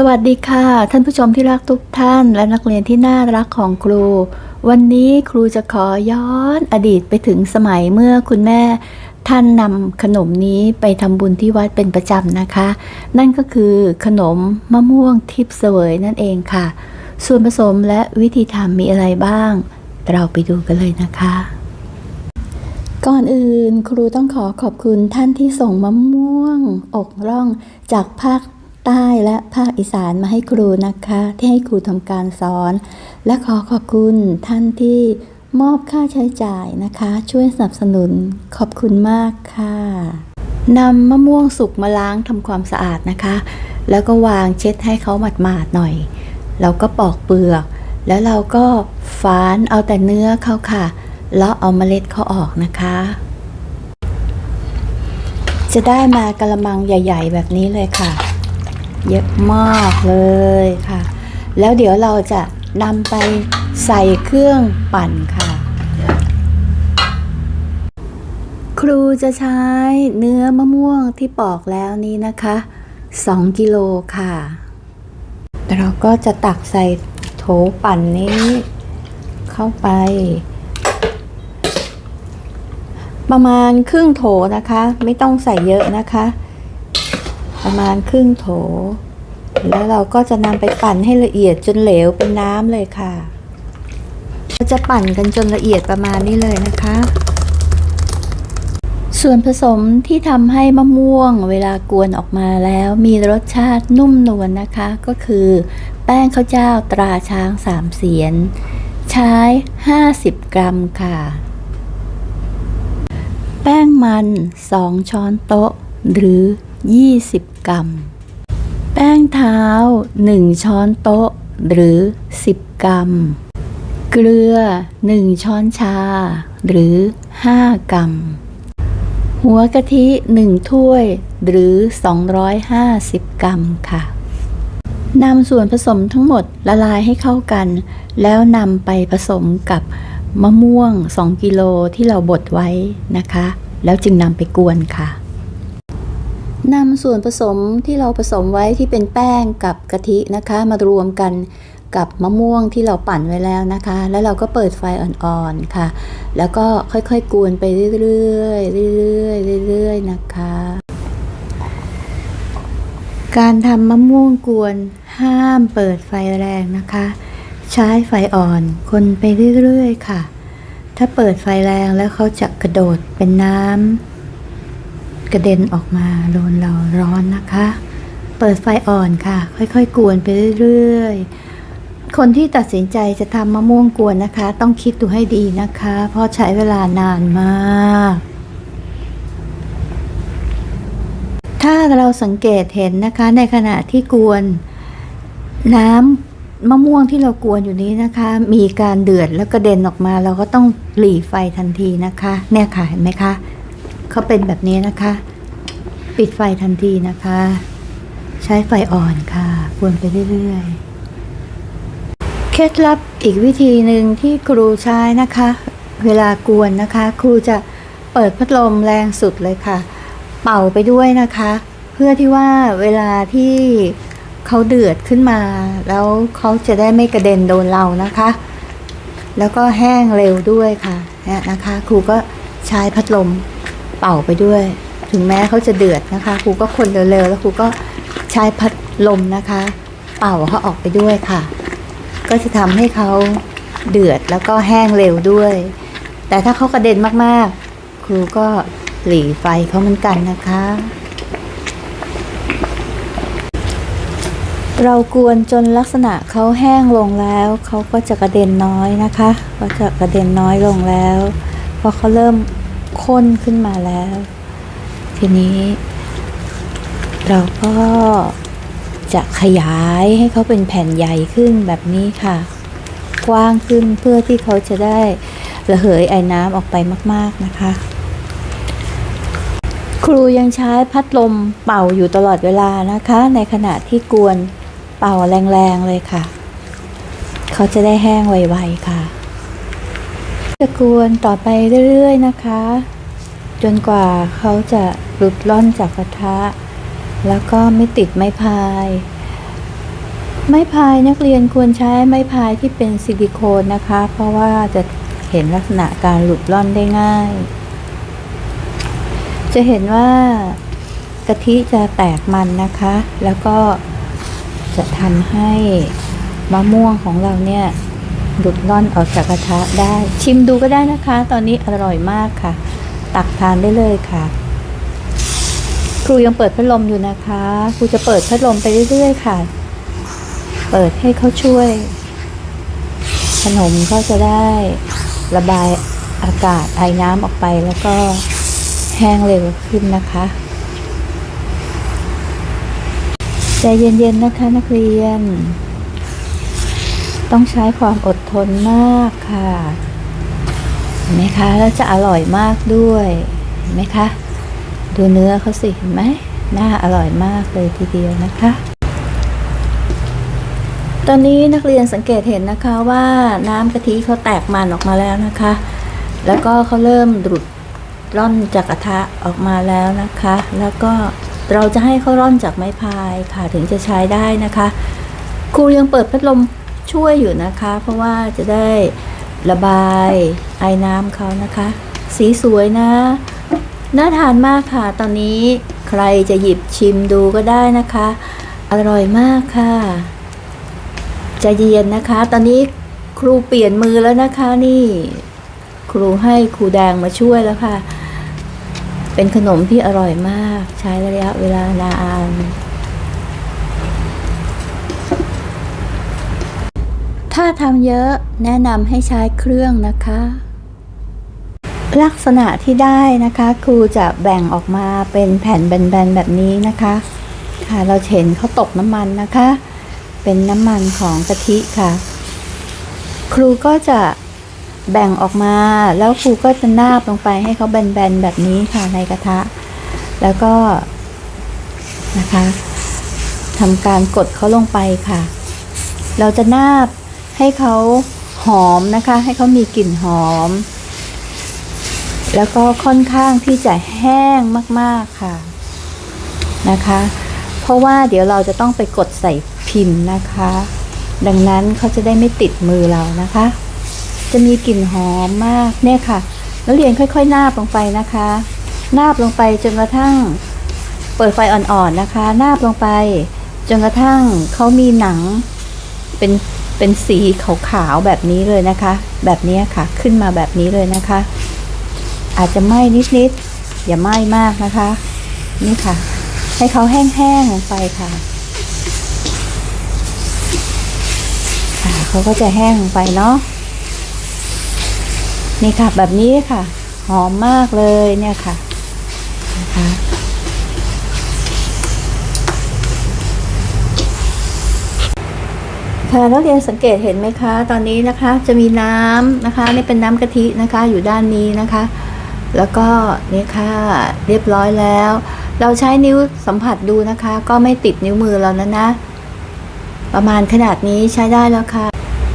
สวัสดีค่ะ ท่านผู้ชมที่รักทุกท่านและนักเรียนที่น่ารักของครู วันนี้ครูจะขอย้อนอดีตไปถึงสมัยเมื่อคุณแม่ ท่านนำขนมนี้ไปทำบุญที่วัดเป็นประจำนะคะ นั่นก็คือขนมมะม่วงทิพย์เสวยนั่นเองค่ะ ส่วนผสมและวิธีทำมีอะไรบ้าง เราไปดูกันเลยนะคะ ก่อนอื่นครูต้องขอขอบคุณท่านที่ส่งมะม่วง อกร่องจากภาค ใต้และภาคอีสานมาให้ครูนะคะ ที่ให้ครูทำการสอน และขอขอบคุณท่านที่มอบค่าใช้จ่ายนะคะ ช่วยสนับสนุนขอบคุณมากค่ะนำมะม่วงสุกมาล้างทำความสะอาดนะคะ แล้วก็วางเช็ดให้เขาหมาดๆหน่อย เราก็ปอกเปลือก แล้วเราก็ฝานเอาแต่เนื้อเขาค่ะ แล้วเอาเมล็ดเขาออกนะคะ จะได้มากระมังใหญ่ ๆ แบบนี้เลยค่ะ เยอะมากเลยค่ะ แล้วเดี๋ยวเราจะนำไปใส่เครื่องปั่นค่ะ ครูจะใช้เนื้อมะม่วงที่ปอกแล้วนี้นะคะ2กิโลค่ะ เราก็จะตักใส่โถปั่นนี้ เข้าไป ประมาณครึ่งโถนะคะ ไม่ต้องใส่เยอะนะคะ ประมาณครึ่งโถ แล้วเราก็จะนำไปปั่นให้ละเอียดจนเหลวเป็นน้ำเลยค่ะเราจะปั่นกันจนละเอียดประมาณนี้เลยนะคะ ส่วนผสมที่ทำให้มะม่วงเวลากวนออกมาแล้วมีรสชาตินุ่มนวลนนะคะ ก็คือแป้งข้าวเจ้าตราช้างสามเสียน ใช้ 50 กรัมค่ะ แป้งมัน 2 ช้อนโต๊ะ หรือ 20 กรัม แป้งเท้า 1 ช้อนโต๊ะ หรือ 10 กรัม เกลือ 1 ช้อนชา หรือ 5 กรัม หัวกะทิ 1 ถ้วย หรือ 250 กรัมค่ะนำส่วนผสมทั้งหมดละลายให้เข้ากัน แล้วนำไปผสมกับมะม่วง 2 กิโลที่เราบดไว้นะคะ แล้วจึงนำไปกวนค่ะ นำส่วนผสมที่เราผสมไว้ที่เป็นแป้งกับกะทินะคะ มารวมกันกับมะม่วงที่เราปั่นไว้แล้วนะคะ แล้วเราก็เปิดไฟอ่อนๆค่ะ แล้วก็ค่อยๆกวนไปเรื่อยๆเรื่อยๆเรื่อยๆนะคะ การทำมะม่วงกวนห้ามเปิดไฟแรงนะคะ ใช้ไฟอ่อนคนไปเรื่อยๆค่ะ ถ้าเปิดไฟแรงแล้วเขาจะกระโดดเป็นน้ำ กระเด็นออกมาโดนเราร้อนนะคะ เปิดไฟอ่อนค่ะ ค่อยๆ กวนไปเรื่อยๆ คนที่ตัดสินใจจะทำมะม่วงกวนนะคะ ต้องคิดดูให้ดีนะคะ เพราะใช้เวลานานมาก ถ้าเราสังเกตเห็นนะคะในขณะที่กวนน้ำมะม่วงที่เรากวนอยู่นี้นะคะ มีการเดือดแล้วกระเด็นออกมา เราก็ต้องหลีไฟทันทีนะคะ เนี่ยค่ะเห็นไหมคะ เขาเป็นแบบนี้นะคะ ปิดไฟทันทีนะคะ ใช้ไฟอ่อนค่ะกวนไปเรื่อยๆ เคล็ดลับอีกวิธีหนึ่งที่ครูใช้นะคะ เวลากวนนะคะ ครูจะเปิดพัดลมแรงสุดเลยค่ะ เป่าไปด้วยนะคะ เพื่อที่ว่าเวลาที่เขาเดือดขึ้นมา แล้วเขาจะได้ไม่กระเด็นโดนเรานะคะ แล้วก็แห้งเร็วด้วยค่ะเนี่ยนะคะ ครูก็ใช้พัดลม เป่าไปด้วย ถึงแม้เขาจะเดือดนะคะครูก็คนเร็วๆแล้วครูก็ใช้พัดลมนะคะ เป่าเขาออกไปด้วยค่ะ ก็จะทำให้เขาเดือดแล้วก็แห้งเร็วด้วย แต่ถ้าเขากระเด็นมากๆ ครูก็หลีไฟเขาเหมือนกันนะคะ เรากวนจนลักษณะเขาแห้งลงแล้วเขาก็จะกระเด็นน้อยนะคะ ก็จะกระเด็นน้อยลงแล้วเพราะเขาเริ่ม ข้นขึ้นมาแล้ว ทีนี้ เราก็จะขยายให้เขาเป็นแผ่นใหญ่ขึ้นแบบนี้ค่ะ กว้างขึ้นเพื่อที่เขาจะได้ระเหยไอ้น้ำออกไปมาก ๆนะคะ ครูยังใช้พัดลมเป่าอยู่ตลอดเวลานะคะ ในขณะที่กวนเป่าแรง ๆ เลยค่ะ เขาจะได้แห้งไว ๆ ค่ะ จะกวนต่อไปเรื่อยๆนะคะ จนกว่าเขาจะหลุดล่อนจากกระทะ แล้วก็ไม่ติดไม้พาย ไม้พายนักเรียนควรใช้ไม้พายที่เป็นซิลิโคนนะคะ เพราะว่าจะเห็นลักษณะการหลุดล่อนได้ง่าย จะเห็นว่ากะทิจะแตกมันนะคะ แล้วก็จะทำให้มะม่วงของเราเนี่ย หลุดล่อนออกจากกระทะได้ ชิมดูก็ได้นะคะ ตอนนี้อร่อยมากค่ะ ตักทานได้เลยค่ะ ครูยังเปิดพัดลมอยู่นะคะครูจะเปิดพัดลมไปเรื่อยๆ ค่ะ เปิดให้เขาช่วย ขนมก็จะได้ระบายอากาศไอน้ำออกไปแล้วก็แห้งเร็วขึ้นนะคะใจเย็นๆนะคะนักเรียน ต้องใช้ความอดทนมากค่ะเห็นไหมคะแล้วจะอร่อยมากด้วยเห็นไหมคะ ดูเนื้อเขาสิเห็นไหมน่าอร่อยมากเลยทีเดียวนะคะ ตอนนี้นักเรียนสังเกตเห็นนะคะว่าน้ำกะทิเขาแตกมันออกมาแล้วนะคะ แล้วก็เขาเริ่มดุดร่อนจากกระทะออกมาแล้วนะคะ แล้วก็เราจะให้เขาร่อนจากไม้พายค่ะถึงจะใช้ได้นะคะ ครูยังเปิดพัดลม ช่วยอยู่นะคะ เพราะว่าจะได้ระบายไอ้น้ำเขานะคะ สีสวยนะน่าทานมากค่ะ ตอนนี้ใครจะหยิบชิมดูก็ได้นะคะ อร่อยมากค่ะใจเย็นนะคะ ตอนนี้ครูเปลี่ยนมือแล้วนะคะนี่ ครูให้ครูแดงมาช่วยแล้วค่ะ เป็นขนมที่อร่อยมาก ใช้ระยะเวลานาน ถ้าทำเยอะแนะนำให้ใช้เครื่องนะคะ ลักษณะที่ได้นะคะครูจะแบ่งออกมาเป็นแผ่นแบนๆแบบนี้นะคะค่ะเราเห็นเขาตกน้ำมันนะคะ เป็นน้ำมันของกะทิค่ะ ครูก็จะแบ่งออกมาแล้วครูก็จะนาบลงไปให้เขาแบนๆแบบนี้ค่ะในกระทะ แล้วก็นะคะทำการกดเขาลงไปค่ะ เราจะนาบ ให้เขาหอมนะคะ ให้เขามีกลิ่นหอม แล้วก็ค่อนข้างที่จะแห้งมากๆค่ะนะคะ เพราะว่าเดี๋ยวเราจะต้องไปกดใส่พิมพ์นะคะ ดังนั้นเขาจะได้ไม่ติดมือเรานะคะ จะมีกลิ่นหอมมากเนี่ยค่ะแล้วเรียนค่อยๆนาบลงไปนะคะ นาบลงไปจนกระทั่งเปิดไฟอ่อนๆนะคะ นาบลงไป จนกระทั่งเขามีหนังเป็น เป็นสีขาวๆแบบนี้เลยนะคะ แบบนี้ค่ะขึ้นมาแบบนี้เลยนะคะ อาจจะไหม้นิดๆอย่าไหม้มากนะคะ นี่ค่ะ ให้เขาแห้งๆลงไปค่ะะเขาก็จะแห้งลงไปเนาะนี่ค่ะแบบนี้ค่ะ หอมมากเลยเนี่ยค่ะนะคะ ค่ะนักเรียนสังเกตเห็นไหมคะ ตอนนี้นะคะจะมีน้ำนะคะนี่เป็นน้ำกะทินะคะอยู่ด้านนี้นะคะ แล้วก็นี่ค่ะเรียบร้อยแล้ว เราใช้นิ้วสัมผัสดูนะคะ ก็ไม่ติดนิ้วมือเรานะนะ ประมาณขนาดนี้ใช้ได้แล้วค่ะ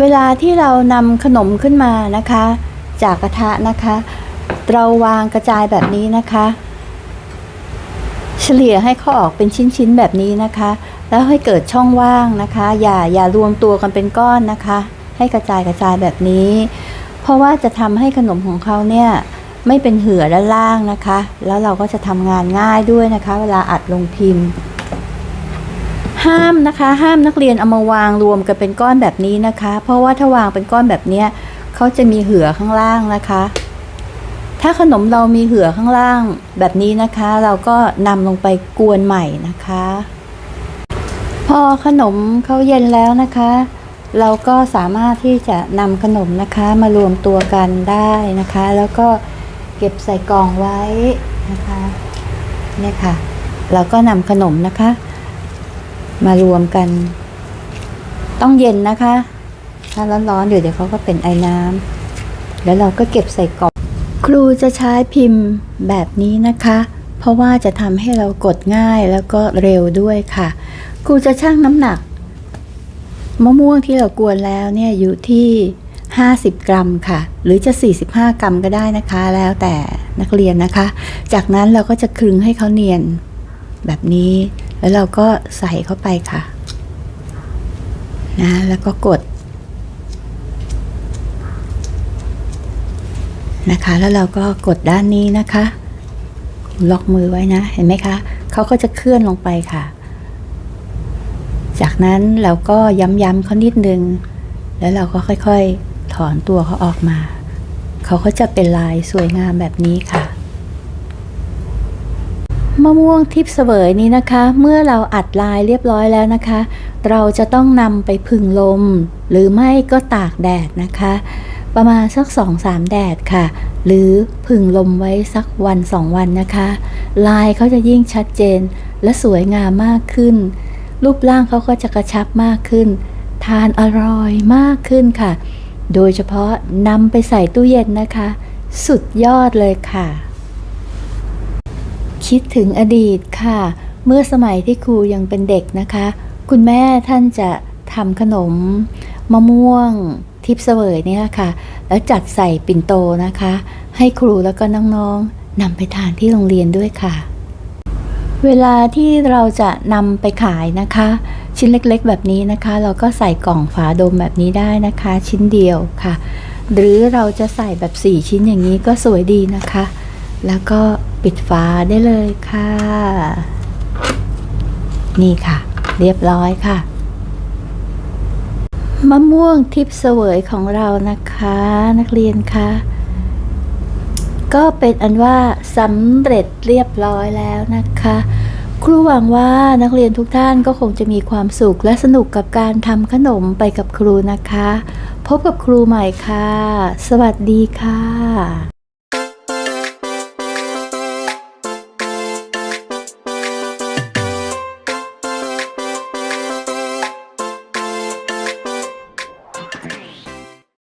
เวลาที่เรานำขนมขึ้นมานะคะ จากกระทะนะคะ เราวางกระจายแบบนี้นะคะ เฉลี่ยให้เขาออกเป็นชิ้นๆแบบนี้นะคะ แล้วให้เกิดช่องว่างนะคะ อย่าอย่ารวมตัวกันเป็นก้อนนะคะ ให้กระจายกระจายแบบนี้ เพราะว่าจะทำให้ขนมของเขาเนี่ยไม่เป็นเหือด้านล่างนะคะ แล้วเราก็จะทำงานง่ายด้วยนะคะ เวลาอัดลงพิมพ์ ห้ามนะคะ ห้ามนักเรียนเอามาวางรวมกันเป็นก้อนแบบนี้นะคะ เพราะว่าถ้าวางเป็นก้อนแบบนี้เขาจะมีเหือข้างล่างนะคะ ถ้าขนมเรามีเหือข้างล่างแบบนี้นะคะ เราก็นำลงไปกวนใหม่นะคะ พอขนมเขาเย็นแล้วนะคะ เราก็สามารถที่จะนำขนมนะคะมารวมตัวกันได้นะคะ แล้วก็เก็บใส่กล่องไว้นะคะเนี่ยค่ะ เราก็นำขนมนะคะ มารวมกัน ต้องเย็นนะคะ ถ้าร้อนๆเดี๋ยวเดี๋ยวเขาก็เป็นไอ้น้ำแล้วเราก็เก็บใส่กล่องครูจะใช้พิมพ์แบบนี้นะคะ เพราะว่าจะทำให้เรากดง่ายแล้วก็เร็วด้วยค่ะ ครูจะชั่งน้ำหนัก มะม่วงที่เรากวนแล้วเนี่ยอยู่ที่ 50 กรัมค่ะ หรือจะ 45 กรัมก็ได้นะคะ แล้วแต่นักเรียนนะคะ จากนั้นเราก็จะคลึงให้เขาเนียนแบบนี้ แล้วเราก็ใส่เข้าไปค่ะนะแล้วก็กดนะคะ แล้วเราก็กดด้านนี้นะคะ ล็อกมือไว้นะ เห็นไหมคะ เขาก็จะเคลื่อนลงไปค่ะ จากนั้นเราก็ย้ำๆเขานิดนึง แล้วเราก็ค่อยๆถอนตัวเขาออกมา เขาก็จะเป็นลายสวยงามแบบนี้ค่ะ มะม่วงทิพย์เสวยนี้นะคะ เมื่อเราอัดลายเรียบร้อยแล้วนะคะ เราจะต้องนำไปพึ่งลม หรือไม่ก็ตากแดดนะคะ ประมาณสัก2-3แดดค่ะ หรือพึ่งลมไว้สักวัน2วันนะคะ ลายเขาจะยิ่งชัดเจนและสวยงามมากขึ้น รูปร่างเขาก็จะกระชับมากขึ้น ทานอร่อยมากขึ้นค่ะ โดยเฉพาะนำไปใส่ตู้เย็นนะคะ สุดยอดเลยค่ะ คิดถึงอดีตค่ะ เมื่อสมัยที่ครูยังเป็นเด็กนะคะ คุณแม่ท่านจะทำขนมมะม่วงทิพเสวยเนี่ยค่ะ แล้วจัดใส่ปิ่นโตนะคะ ให้ครูแล้วก็น้องๆนำไปทานที่โรงเรียนด้วยค่ะ เวลาที่เราจะนำไปขายนะคะ ชิ้นเล็กๆ แบบนี้นะคะ เราก็ใส่กล่องฝาโดมแบบนี้ได้นะคะ ชิ้นเดียวค่ะ หรือเราจะใส่แบบ 4 ชิ้นอย่างนี้ก็สวยดีนะคะ แล้วก็ปิดฝาได้เลยค่ะ นี่ค่ะ เรียบร้อยค่ะมะม่วงทิพย์เสวยของเรานะคะ นักเรียนคะ ก็เป็นอันว่าสำเร็จเรียบร้อยแล้วนะคะ ครูหวังว่านักเรียนทุกท่านก็คงจะมีความสุขและสนุกกับการทำขนมไปกับครูนะคะ พบกับครูใหม่ค่ะ สวัสดีค่ะ